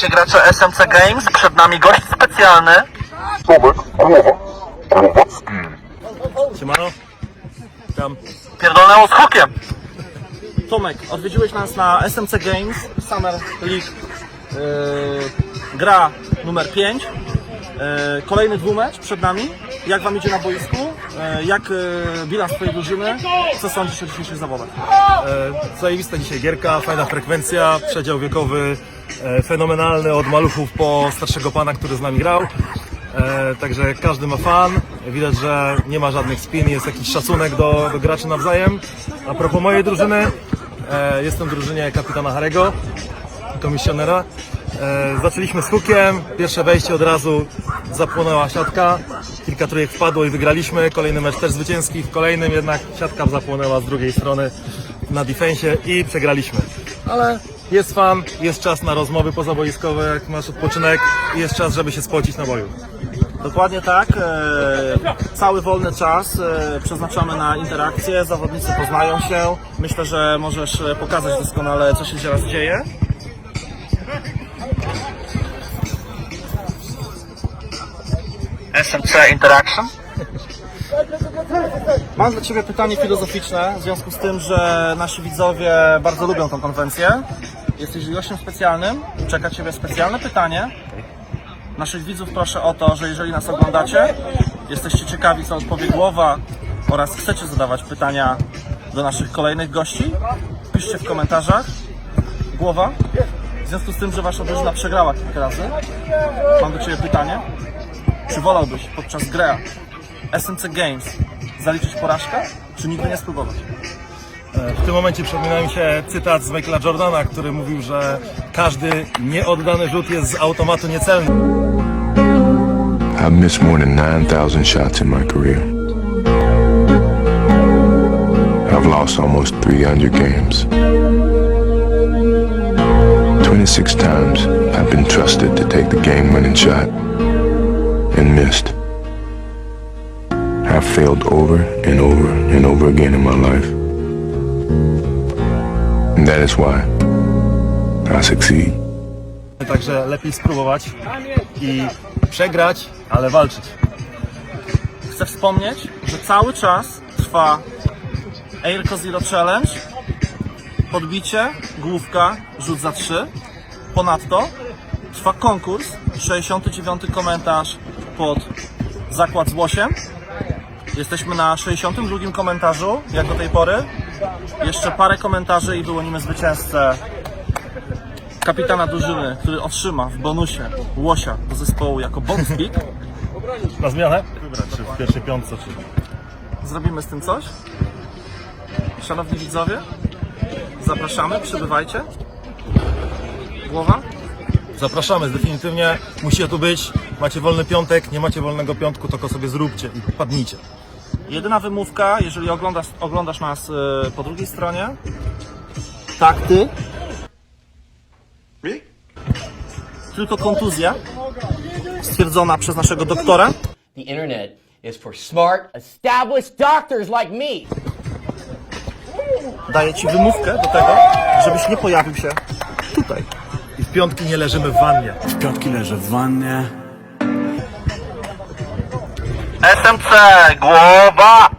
Witajcie gracze SMC Games, przed nami gość specjalny. Tomek Głowa Głowacki. Siemano. Tam. Pierdolnęło z hukiem. Tomek, odwiedziłeś nas na SMC Games Summer League yy, gra numer 5. Yy, kolejny dwumecz przed nami. Jak wam idzie na boisku? Yy, jak bilans twojej drużyny? Co sądzisz o dzisiejszych zawodach? E, Zajebista dzisiaj gierka, fajna frekwencja, przedział wiekowy e, fenomenalny od maluchów po starszego pana, który z nami grał. E, także każdy ma fan, widać, że nie ma żadnych spin, jest jakiś szacunek do, do graczy nawzajem. A propos mojej drużyny, e, jestem w drużynie kapitana Harego, komisjonera. E, zaczęliśmy z hukiem, pierwsze wejście od razu zapłonęła siatka, kilka trójek wpadło i wygraliśmy, kolejny mecz też zwycięski, w kolejnym jednak siatka zapłonęła z drugiej strony na defensie i przegraliśmy. Ale jest fan, jest czas na rozmowy pozaboiskowe, jak masz odpoczynek i jest czas, żeby się spocić na boju. Dokładnie tak. E, cały wolny czas e, przeznaczamy na interakcje. Zawodnicy poznają się. Myślę, że możesz e, pokazać doskonale, co się teraz dzieje. SMC Interaction. Mam dla Ciebie pytanie filozoficzne, w związku z tym, że nasi widzowie bardzo lubią tą konwencję. Jesteś gościem specjalnym, czeka Ciebie specjalne pytanie. Naszych widzów proszę o to, że jeżeli nas oglądacie, jesteście ciekawi, co odpowie głowa oraz chcecie zadawać pytania do naszych kolejnych gości, piszcie w komentarzach głowa. W związku z tym, że Wasza drużyna przegrała kilka razy, mam do Ciebie pytanie. Czy wolałbyś podczas gry SMC Games zaliczyć porażkę, czy nigdy nie spróbować? E, W tym momencie przypomina mi się cytat z Michaela Jordana, który mówił, że każdy nieoddany rzut jest z automatu niecelny. I've missed more than 9,000 shots in my career. I've lost almost 300 games. 26 times I've been trusted to take the game winning shot and missed. I've failed over and over and over again in my life. And that is why I succeed. Także lepiej spróbować i przegrać, ale walczyć. Chcę wspomnieć, że cały czas trwa Airco Zero Challenge, podbicie, główka, rzut za 3. Ponadto trwa konkurs, 69 komentarz pod zakład z łosiem. Jesteśmy na 62 komentarzu, jak do tej pory. Jeszcze parę komentarzy i wyłonimy zwycięzcę kapitana drużyny, który otrzyma w bonusie łosia do zespołu jako bonus pick. Na zmianę? Wybrać, czy w pierwszej piątce, czy... Zrobimy z tym coś. Szanowni widzowie, zapraszamy, przybywajcie. Głowa? Zapraszamy, definitywnie musicie tu być. Macie wolny piątek, nie macie wolnego piątku, to go sobie zróbcie i padnijcie. Jedyna wymówka, jeżeli oglądasz, oglądasz nas y, po drugiej stronie. Tak, ty. Tylko kontuzja stwierdzona przez naszego doktora. The internet is for smart, established doctors like me. Daje ci wymówkę do tego, żebyś nie pojawił się tutaj. I w piątki nie leżymy w wannie. W piątki leżę w wannie. SMC Głowa